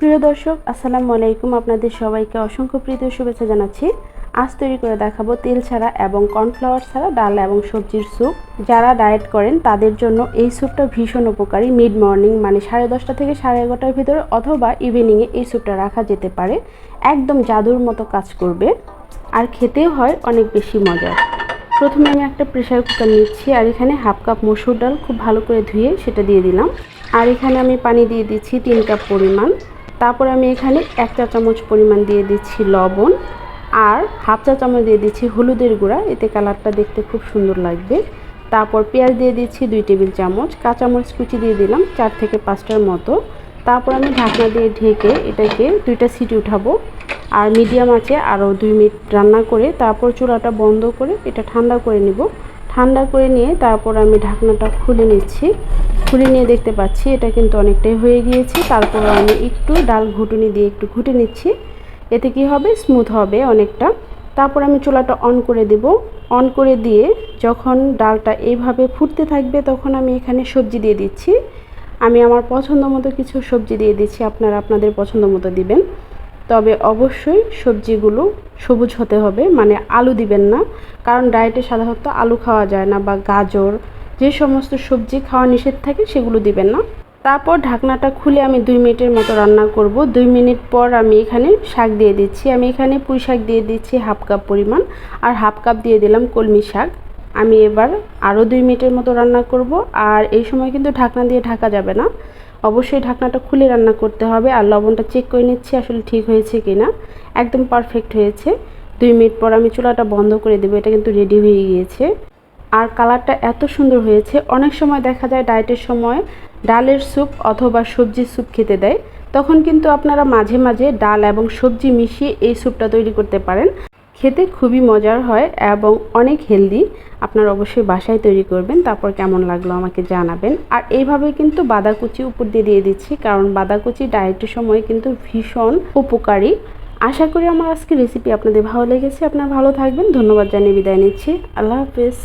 প্রিয় দর্শক, আসসালামু আলাইকুম। আপনাদের সবাইকে অসংখ্য প্রীতি ও শুভেচ্ছা জানাচ্ছি। আজ তৈরি করে দেখাবো তেল ছাড়া এবং কর্নফ্লাওয়ার ছাড়া ডাল এবং সবজির স্যুপ। যারা ডায়েট করেন, তাদের জন্য এই স্যুপটা ভীষণ উপকারী। মিড মর্নিং মানে সাড়ে দশটা থেকে সাড়ে এগারোটার ভিতরে অথবা ইভিনিংয়ে এই স্যুপটা রাখা যেতে পারে। একদম জাদুর মতো কাজ করবে। আর খেতেও হয় অনেক বেশি মজার। প্রথমে আমি একটা প্রেশার কুকার নিচ্ছি, আর এখানে হাফ কাপ মসুর ডাল খুব ভালো করে ধুয়ে সেটা দিয়ে দিলাম। আর এখানে আমি পানি দিয়ে দিচ্ছি তিন কাপ পরিমাণ। তারপর আমি এখানে এক চা চামচ পরিমাণ দিয়ে দিচ্ছি লবণ আর হাফ চা চামচ দিয়ে দিচ্ছি হলুদের গুঁড়া, এতে কালারটা দেখতে খুব সুন্দর লাগবে। তারপর পেঁয়াজ দিয়ে দিচ্ছি দুই টেবিল চামচ, কাঁচামরিচ কুচি দিয়ে দিলাম চার থেকে পাঁচটার মতো। তারপর আমি ঢাকনা দিয়ে ঢেকে এটাকে দুইটা সিটি উঠাবো আর মিডিয়াম আছে আরও দুই মিনিট রান্না করে তারপর চুলাটা বন্ধ করে এটা ঠান্ডা করে নিব। ঠান্ডা করে নিয়ে তারপর আমি ঢাকনাটা খুলে নিচ্ছি। খুলে নিয়ে দেখতে পাচ্ছি, এটা কিন্তু অনেকটাই হয়ে গিয়েছে। তারপর আমি একটু ডাল ঘুটুনি দিয়ে একটু ঘুটে নিচ্ছি। এতে কি হবে? স্মুথ হবে অনেকটা। তারপর আমি চুলাটা অন করে দেব। অন করে দিয়ে যখন ডালটা এইভাবে ফুটতে থাকবে, তখন আমি এখানে সবজি দিয়ে দিচ্ছি। আমি আমার পছন্দ মতো কিছু সবজি দিয়ে দিচ্ছি, আপনারা আপনাদের পছন্দ মতো দিবেন। তবে অবশ্যই সবজিগুলো সবুজ হতে হবে মানে আলু দিবেন না। কারণ ডায়েটে সাধারণত আলু খাওয়া যায় না বা গাজর যে সমস্ত সবজি খাওয়া নিষেধ থাকে সেগুলো দিবেন না। তারপর ঢাকনাটা খুলে আমি দুই মিনিটের মতো রান্না করব। দুই মিনিট পর আমি এখানে শাক দিয়ে দিচ্ছি। আমি এখানে পুঁই শাক দিয়ে দিচ্ছি হাফ কাপ পরিমাণ আর হাফ কাপ দিয়ে দিলাম কলমি শাক। আমি এবার আরও দুই মিনিটের মতো রান্না করব। আর এই সময় কিন্তু ঢাকনা দিয়ে ঢাকা যাবে না। অবশ্যই ঢাকনাটা খুলে রান্না করতে হবে আর লবণটা চেক করে নিচ্ছি আসলে ঠিক হয়েছে কি না একদম পারফেক্ট হয়েছে। দুই মিনিট পর আমি চুলাটা বন্ধ করে দেবো। এটা কিন্তু রেডি হয়ে গিয়েছে। আর কালারটা এত সুন্দর হয়েছে। অনেক সময় দেখা যায় ডায়েটের সময় ডালের স্যুপ অথবা সবজির স্যুপ খেতে দেয়। তখন কিন্তু আপনারা মাঝে মাঝে ডাল এবং সবজি মিশিয়ে এই স্যুপটা তৈরি করতে পারেন। খেতে খুবই মজার হয় এবং অনেক হেলদি। আপনারা অবশ্যই বাসায় তৈরি করবেন, তারপর কেমন লাগল আমাকে জানাবেন। আর এইভাবে কিন্তু বাঁধাকুচি উপর দিয়ে দিয়ে দিচ্ছি, কারণ বাঁধাকুচি ডায়েটের সময় কিন্তু ভীষণ উপকারী। আশা করি আমার আজকে রেসিপি আপনাদের ভালো লেগেছে। আপনারা ভালো থাকবেন। ধন্যবাদ জানিয়ে বিদায় নিচ্ছি। আল্লাহ হাফেজ।